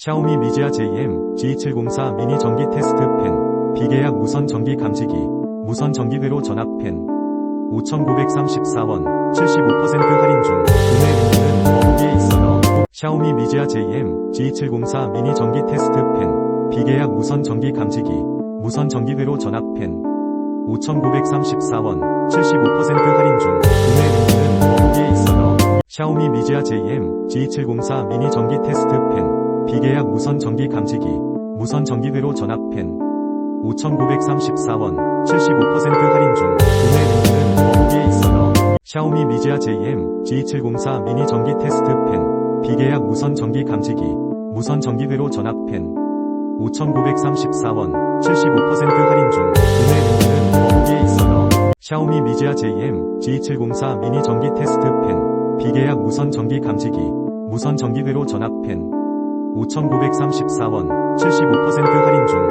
샤오미 미지아 JM G2704 미니 전기 테스트 팬, 비계약 무선 전기 감지기, 무선 전기 회로 전압 팬, 5,934원, 75% 할인 중, 구매 링크는 더보기에 있어요. 샤오미 미지아 JM G2704 미니 전기 테스트 팬, 비계약 무선 전기 감지기, 무선 전기 회로 전압 팬, 5,934원, 75% 할인 중, 구매 링크는 더보기에 있어요. 샤오미 미지아 JM G2704 미니 전기 테스트 팬, 비계약 무선 전기 감지기, 무선 전기회로 전압 팬, 5,934원, 75% 할인 중, 구매 링크는 더보기에 있어요. 샤오미 미지아 JM G2704 미니 전기 테스트 팬, 비계약 무선 전기 감지기, 무선 전기회로 전압 팬, 5,934원, 75% 할인 중, 구매 링크는 더보기에 있어요. 샤오미 미지아 JM G2704 미니 전기 테스트 팬, 비계약 무선 전기 감지기, 무선 전기회로 전압 팬, 5,934원, 75% 할인 중,